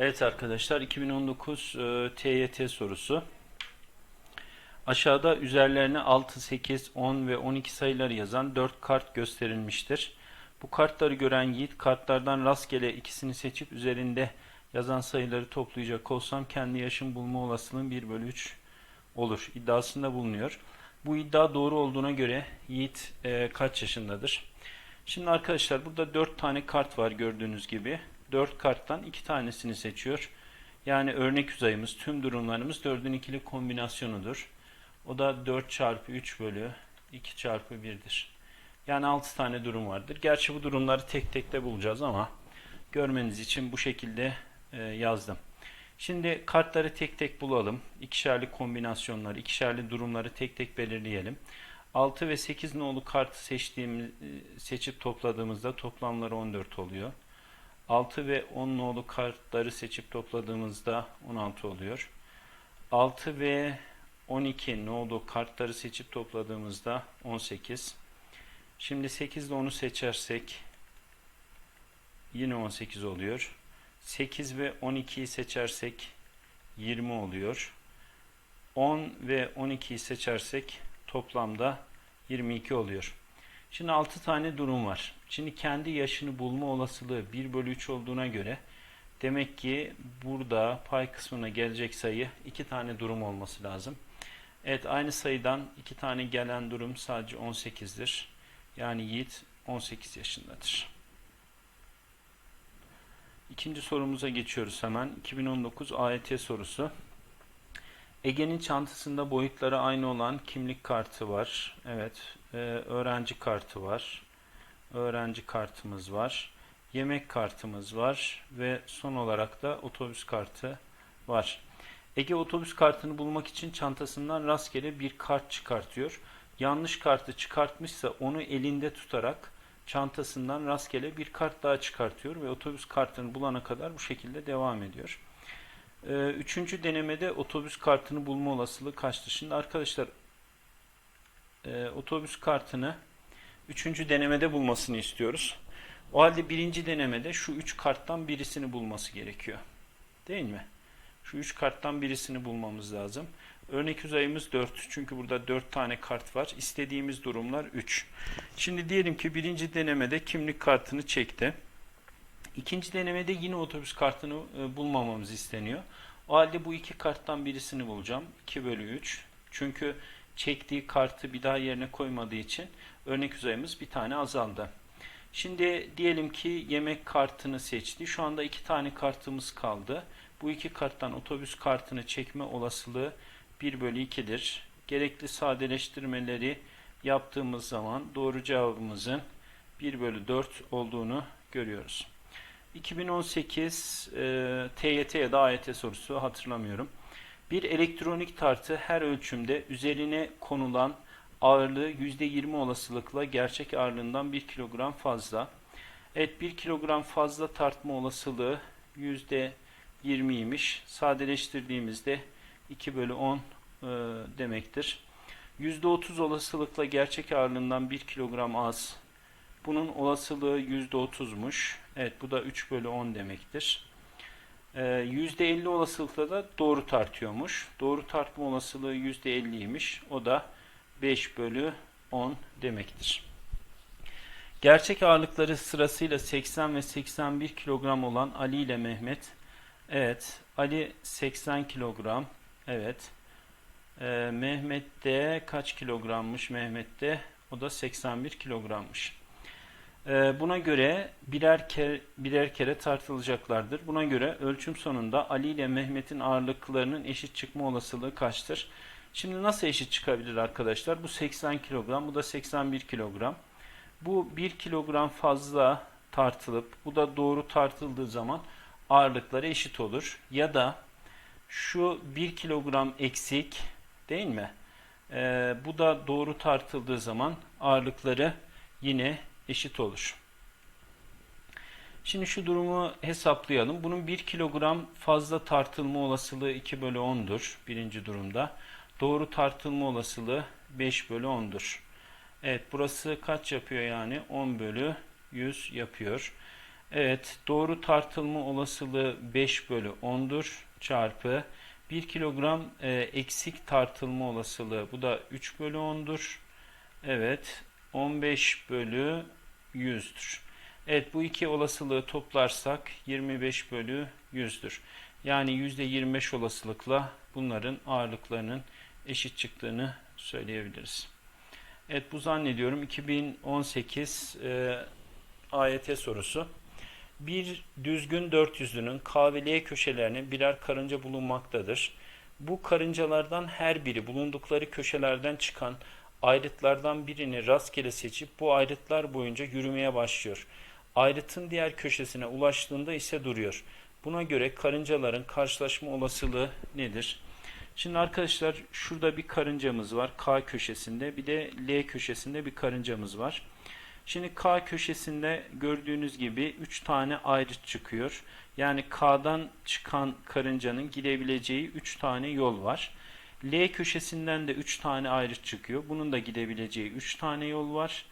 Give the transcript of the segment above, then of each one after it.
Evet arkadaşlar 2019 e, TYT sorusu. Aşağıda üzerlerine 6, 8, 10 ve 12 sayıları yazan 4 kart gösterilmiştir. Bu kartları gören Yiğit kartlardan rastgele ikisini seçip üzerinde yazan sayıları toplayacak olsam kendi yaşım bulma olasılığım 1 bölü 3 olur iddiasında bulunuyor. Bu iddia doğru olduğuna göre Yiğit e, kaç yaşındadır? Şimdi arkadaşlar burada 4 tane kart var gördüğünüz gibi. 4 karttan 2 tanesini seçiyor. Yani örnek uzayımız, tüm durumlarımız 4'ün ikili kombinasyonudur. O da 4 çarpı 3 bölü 2 çarpı 1'dir. Yani 6 tane durum vardır. Gerçi bu durumları tek tek de bulacağız ama görmeniz için bu şekilde e, yazdım. Şimdi kartları tek tek bulalım. İkişerli kombinasyonları, ikişerli durumları tek tek belirleyelim. 6 ve 8 nolu kartı seçtiğimiz, e, seçip topladığımızda toplamları 14 oluyor. 6 ve 10 nolu kartları seçip topladığımızda 16 oluyor. 6 ve 12 nolu kartları seçip topladığımızda 18. Şimdi 8 ile 10'u seçersek yine 18 oluyor. 8 ve 12'yi seçersek 20 oluyor. 10 ve 12'yi seçersek toplamda 22 oluyor. Şimdi 6 tane durum var. Şimdi kendi yaşını bulma olasılığı 1 bölü 3 olduğuna göre demek ki burada pay kısmına gelecek sayı 2 tane durum olması lazım. Evet aynı sayıdan 2 tane gelen durum sadece 18'dir. Yani Yiğit 18 yaşındadır. İkinci sorumuza geçiyoruz hemen. 2019 AYT sorusu. Ege'nin çantasında boyutları aynı olan kimlik kartı var. Evet, e, öğrenci kartı var. Öğrenci kartımız var. Yemek kartımız var ve son olarak da otobüs kartı var. Ege otobüs kartını bulmak için çantasından rastgele bir kart çıkartıyor. Yanlış kartı çıkartmışsa onu elinde tutarak çantasından rastgele bir kart daha çıkartıyor ve otobüs kartını bulana kadar bu şekilde devam ediyor. Ee, Üçüncü denemede otobüs kartını bulma olasılığı kaçtır? Şimdi arkadaşlar e, otobüs kartını üçüncü denemede bulmasını istiyoruz. O halde birinci denemede şu üç karttan birisini bulması gerekiyor. Değil mi? Şu üç karttan birisini bulmamız lazım. Örnek uzayımız 4. Çünkü burada 4 tane kart var. İstediğimiz durumlar 3. Şimdi diyelim ki birinci denemede kimlik kartını çekti. İkinci denemede yine otobüs kartını e, bulmamamız isteniyor. O halde bu iki karttan birisini bulacağım. 2 bölü 3. Çünkü çektiği kartı bir daha yerine koymadığı için örnek uzayımız bir tane azaldı. Şimdi diyelim ki yemek kartını seçti. Şu anda iki tane kartımız kaldı. Bu iki karttan otobüs kartını çekme olasılığı 1 bölü 2'dir. Gerekli sadeleştirmeleri yaptığımız zaman doğru cevabımızın 1 bölü 4 olduğunu görüyoruz. 2018 e, TYT ya da AYT sorusu hatırlamıyorum. Bir elektronik tartı her ölçümde üzerine konulan ağırlığı %20 olasılıkla gerçek ağırlığından 1 kilogram fazla. Evet 1 kilogram fazla tartma olasılığı %20'ymiş. Sadeleştirdiğimizde 2 bölü 10 e, demektir. %30 olasılıkla gerçek ağırlığından 1 kilogram az. Bunun olasılığı %30'muş. Evet bu da 3 bölü 10 demektir. Ee, %50 olasılıkla da doğru tartıyormuş. Doğru tartma olasılığı %50'ymiş. O da 5 bölü 10 demektir. Gerçek ağırlıkları sırasıyla 80 ve 81 kilogram olan Ali ile Mehmet. Evet Ali 80 kilogram. Evet. Ee, Mehmet'te kaç kilogrammış Mehmet'te? O da 81 kilogrammış. Ee, buna göre birer kere, birer kere tartılacaklardır. Buna göre ölçüm sonunda Ali ile Mehmet'in ağırlıklarının eşit çıkma olasılığı kaçtır? Şimdi nasıl eşit çıkabilir arkadaşlar? Bu 80 kilogram, bu da 81 kilogram. Bu 1 kilogram fazla tartılıp bu da doğru tartıldığı zaman ağırlıkları eşit olur. Ya da şu 1 kilogram eksik değil mi? Ee, bu da doğru tartıldığı zaman ağırlıkları yine eşit olur. Şimdi şu durumu hesaplayalım. Bunun 1 kilogram fazla tartılma olasılığı 2 bölü 10'dur birinci durumda. Doğru tartılma olasılığı 5 bölü 10'dur. Evet burası kaç yapıyor yani? 10 bölü 100 yapıyor. Evet, doğru tartılma olasılığı 5 bölü 10'dur çarpı 1 kilogram e, eksik tartılma olasılığı bu da 3 bölü 10'dur. Evet, 15 bölü 100'dür. Evet, bu iki olasılığı toplarsak 25 bölü 100'dür. Yani %25 olasılıkla bunların ağırlıklarının eşit çıktığını söyleyebiliriz. Evet, bu zannediyorum 2018 e, AYT sorusu. Bir düzgün dört yüzlünün K ve L köşelerine birer karınca bulunmaktadır. Bu karıncalardan her biri bulundukları köşelerden çıkan ayrıtlardan birini rastgele seçip bu ayrıtlar boyunca yürümeye başlıyor. Ayrıtın diğer köşesine ulaştığında ise duruyor. Buna göre karıncaların karşılaşma olasılığı nedir? Şimdi arkadaşlar şurada bir karıncamız var K köşesinde bir de L köşesinde bir karıncamız var. Şimdi K köşesinde gördüğünüz gibi 3 tane ayrıt çıkıyor. Yani K'dan çıkan karıncanın gidebileceği 3 tane yol var. L köşesinden de 3 tane ayrıt çıkıyor. Bunun da gidebileceği 3 tane yol var.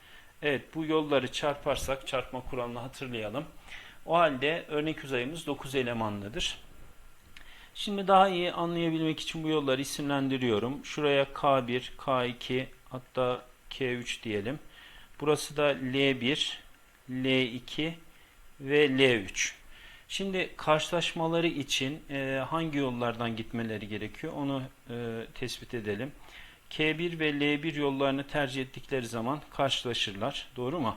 Evet bu yolları çarparsak çarpma kuralını hatırlayalım. O halde örnek uzayımız 9 elemanlıdır. Şimdi daha iyi anlayabilmek için bu yolları isimlendiriyorum. Şuraya K1, K2 hatta K3 diyelim. Burası da L1, L2 ve L3. Şimdi karşılaşmaları için e, hangi yollardan gitmeleri gerekiyor onu e, tespit edelim. K1 ve L1 yollarını tercih ettikleri zaman karşılaşırlar. Doğru mu?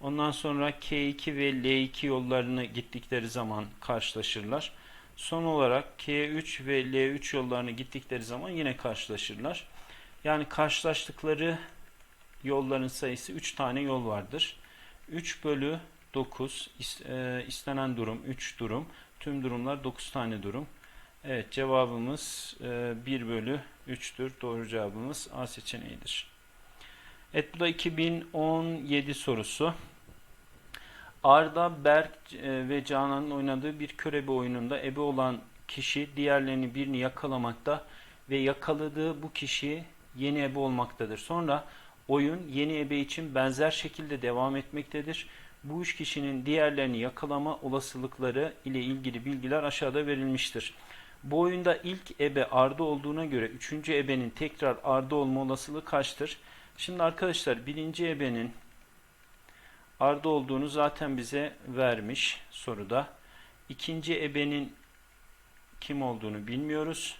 Ondan sonra K2 ve L2 yollarını gittikleri zaman karşılaşırlar. Son olarak K3 ve L3 yollarını gittikleri zaman yine karşılaşırlar. Yani karşılaştıkları yolların sayısı 3 tane yol vardır. 3 bölü 9 e, istenen durum 3 durum. Tüm durumlar 9 tane durum. Evet cevabımız 1 bölü 3'tür. Doğru cevabımız A seçeneğidir. Evet bu da 2017 sorusu. Arda, Berk e, ve Canan'ın oynadığı bir körebe oyununda ebe olan kişi diğerlerini birini yakalamakta ve yakaladığı bu kişi yeni ebe olmaktadır. Sonra oyun yeni ebe için benzer şekilde devam etmektedir. Bu üç kişinin diğerlerini yakalama olasılıkları ile ilgili bilgiler aşağıda verilmiştir. Bu oyunda ilk ebe arda olduğuna göre üçüncü ebenin tekrar arda olma olasılığı kaçtır? Şimdi arkadaşlar birinci ebenin arda olduğunu zaten bize vermiş soruda. İkinci ebenin kim olduğunu bilmiyoruz.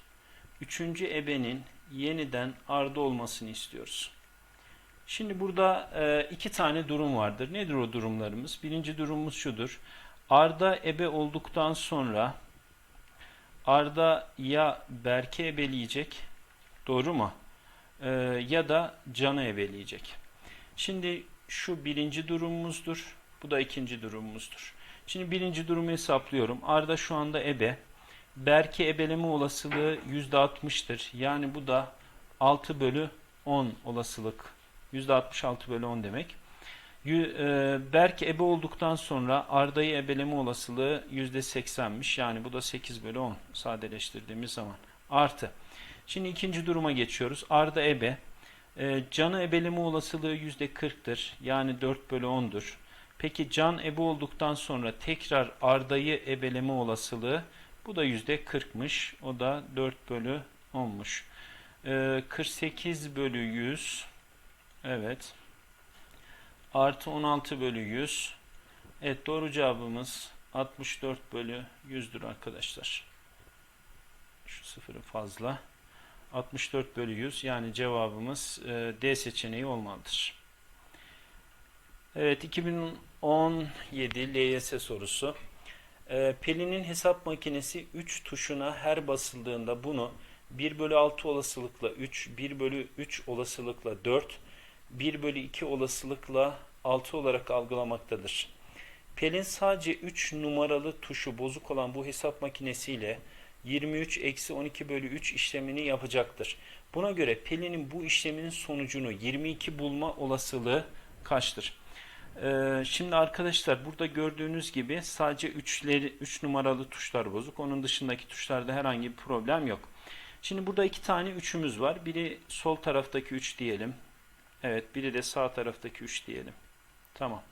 Üçüncü ebenin yeniden arda olmasını istiyoruz. Şimdi burada e, iki tane durum vardır. Nedir o durumlarımız? Birinci durumumuz şudur. Arda ebe olduktan sonra Arda ya Berke ebeleyecek, doğru mu? E, ya da Can'ı ebeleyecek. Şimdi şu birinci durumumuzdur. Bu da ikinci durumumuzdur. Şimdi birinci durumu hesaplıyorum. Arda şu anda ebe. Berke ebeleme olasılığı %60'tır. Yani bu da 6 bölü 10 olasılık. %66 bölü 10 demek. E, Berk ebe olduktan sonra Arda'yı ebeleme olasılığı %80'miş. Yani bu da 8 bölü 10 sadeleştirdiğimiz zaman. Artı. Şimdi ikinci duruma geçiyoruz. Arda ebe. E, canı ebeleme olasılığı %40'tır. Yani 4 bölü 10'dur. Peki can ebe olduktan sonra tekrar Arda'yı ebeleme olasılığı bu da %40'mış. O da 4 bölü 10'muş. E, 48 bölü 100 Evet. Artı 16 bölü 100. Evet doğru cevabımız 64 bölü 100'dür arkadaşlar. Şu sıfırı fazla. 64 bölü 100 yani cevabımız e, D seçeneği olmalıdır. Evet 2017 LYS sorusu. E, Pelin'in hesap makinesi 3 tuşuna her basıldığında bunu 1 bölü 6 olasılıkla 3, 1 bölü 3 olasılıkla 4, 1 bölü 2 olasılıkla 6 olarak algılamaktadır. Pelin sadece 3 numaralı tuşu bozuk olan bu hesap makinesiyle 23 eksi 12 bölü 3 işlemini yapacaktır. Buna göre Pelin'in bu işleminin sonucunu 22 bulma olasılığı kaçtır? Ee, şimdi arkadaşlar burada gördüğünüz gibi sadece 3'leri 3 numaralı tuşlar bozuk. Onun dışındaki tuşlarda herhangi bir problem yok. Şimdi burada iki tane 3'ümüz var. Biri sol taraftaki 3 diyelim. Evet biri de sağ taraftaki 3 diyelim. Tamam.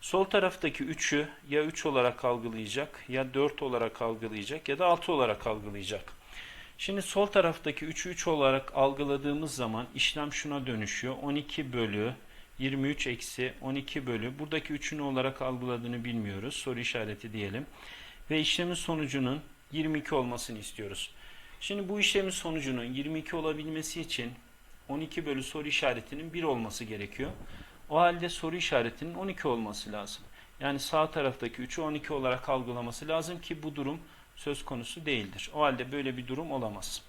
Sol taraftaki 3'ü ya 3 olarak algılayacak, ya 4 olarak algılayacak ya da 6 olarak algılayacak. Şimdi sol taraftaki 3'ü 3 olarak algıladığımız zaman işlem şuna dönüşüyor. 12 bölü 23 eksi 12 bölü buradaki 3'ü ne olarak algıladığını bilmiyoruz. Soru işareti diyelim. Ve işlemin sonucunun 22 olmasını istiyoruz. Şimdi bu işlemin sonucunun 22 olabilmesi için 12 bölü soru işaretinin 1 olması gerekiyor. O halde soru işaretinin 12 olması lazım. Yani sağ taraftaki 3'ü 12 olarak algılaması lazım ki bu durum söz konusu değildir. O halde böyle bir durum olamaz.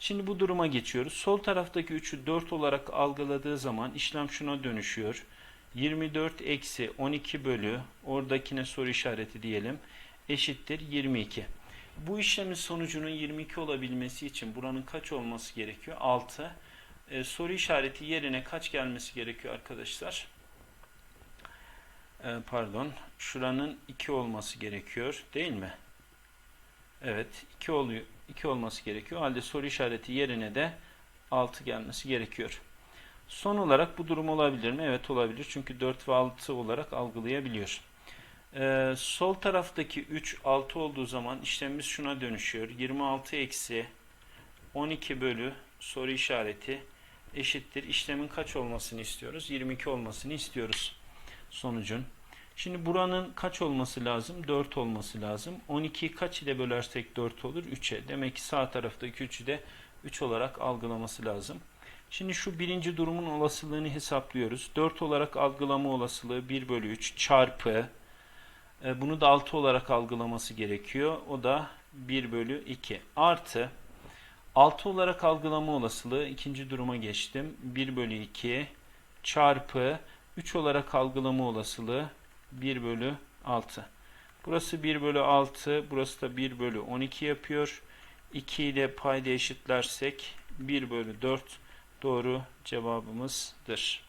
Şimdi bu duruma geçiyoruz. Sol taraftaki 3'ü 4 olarak algıladığı zaman işlem şuna dönüşüyor. 24 eksi 12 bölü oradakine soru işareti diyelim eşittir 22. Bu işlemin sonucunun 22 olabilmesi için buranın kaç olması gerekiyor? 6. Ee, soru işareti yerine kaç gelmesi gerekiyor arkadaşlar? Ee, pardon. Şuranın 2 olması gerekiyor değil mi? Evet 2 oluyor. 2 olması gerekiyor. O halde soru işareti yerine de 6 gelmesi gerekiyor. Son olarak bu durum olabilir mi? Evet olabilir. Çünkü 4 ve 6 olarak algılayabiliyor. Ee, sol taraftaki 3 6 olduğu zaman işlemimiz şuna dönüşüyor. 26 eksi 12 bölü soru işareti eşittir. İşlemin kaç olmasını istiyoruz? 22 olmasını istiyoruz sonucun. Şimdi buranın kaç olması lazım? 4 olması lazım. 12'yi kaç ile bölersek 4 olur? 3'e. Demek ki sağ taraftaki 3'ü de 3 olarak algılaması lazım. Şimdi şu birinci durumun olasılığını hesaplıyoruz. 4 olarak algılama olasılığı 1 bölü 3 çarpı e, bunu da 6 olarak algılaması gerekiyor. O da 1 bölü 2 artı 6 olarak algılama olasılığı ikinci duruma geçtim. 1 bölü 2 çarpı 3 olarak algılama olasılığı 1 bölü 6. Burası 1 bölü 6, burası da 1 bölü 12 yapıyor. 2 ile payda eşitlersek 1 bölü 4 doğru cevabımızdır.